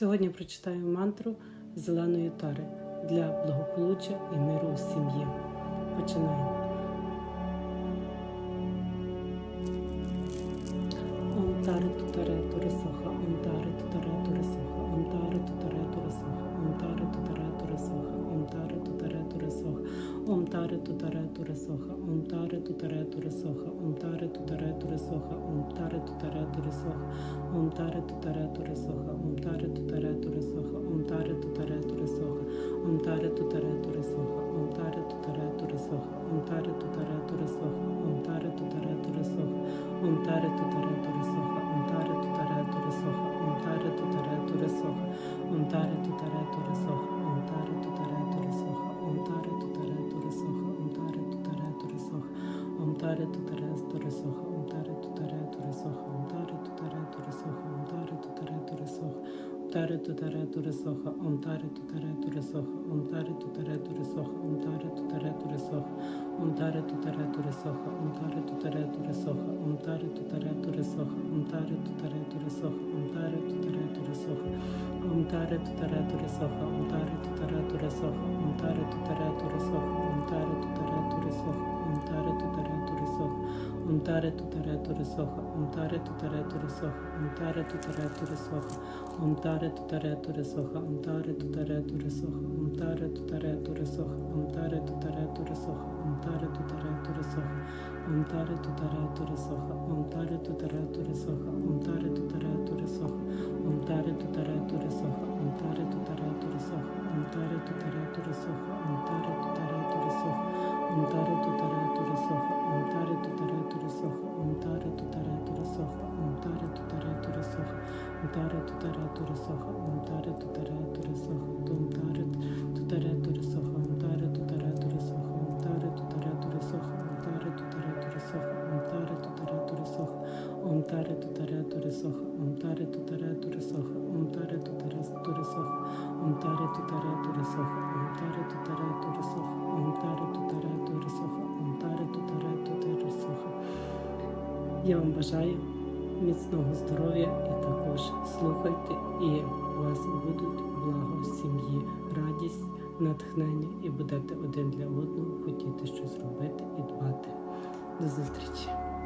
Сьогодні прочитаю мантру зеленої тари для благополуччя і миру в сім'ї. Починаємо. Ом таре тутаре турисоха, ом таре тутаре турисоха, ом таре тутаре турисоха, ом таре тутаре турисоха, ом таре тутаре турисоха, ом таре тутаре турисоха, ом таре тутаре турисоха, ом таре тутаре турисоха, ом таре тутаре турисоха, ом таре тутаре турисоха, ом турисоха, ом таре тутаре турисоха, ом таре тутаре турисоха, ом таре тутаре турисоха, ом таре тутаре турисоха, ом таре тутаре турисоха, ом таре тутаре турисоха, ом таре тутаре турисоха, ом таре тутаре турисоха, ом таре тутаре турисоха, ом таре тутаре турисоха, ом таре тутаре турисоха, Таре тутаре турисоха, ом таре тутаре турисоха, ом таре тутаре турисоха, турисоха, ом таре тутаре турисоха, ом таре тутаре турисоха, ом таре тутаре турисоха, ом таре тутаре турисоха, ом таре тутаре турисоха, ом таре тутаре турисоха, ом таре тутаре турисоха, ом таре тутаре турисоха, ом таре тутаре турисоха, ом таре тутаре турисоха, ом таре тутаре турисоха, ом таре тутаре турисоха, ом таре тутаре турисоха, ом таре тутаре турисоха, ом таре тутаре турисоха, ом таре тутаре турисоха, ом таре тутаре турисоха, ом таре тутаре турисоха, ом таре тутаре турисоха, ом таре тутаре турисоха, ом таре тутаре турисоха, ом таре тутаре турисоха, ом таре тутаре турисоха, ом таре тутаре турисоха, ом таре тутаре турисоха, ом таре тутаре турисоха, ом таре тутаре турисоха, ом таре тутаре турисоха, ом таре тутаре турисоха, ом таре тутаре турисоха, ом таре тутаре турисоха, ом таре тутаре турисоха, ом таре тутаре турисоха, ом таре тутаре турисоха, ом таре тутаре турисоха, ом таре тутаре турисоха, ом таре тутаре турисоха. Я вам бажаю міцного здоров'я і також слухайте, і у вас будуть благо в сім'ї, радість, натхнення, і будете один для одного хотіти щось робити і дбати. До зустрічі!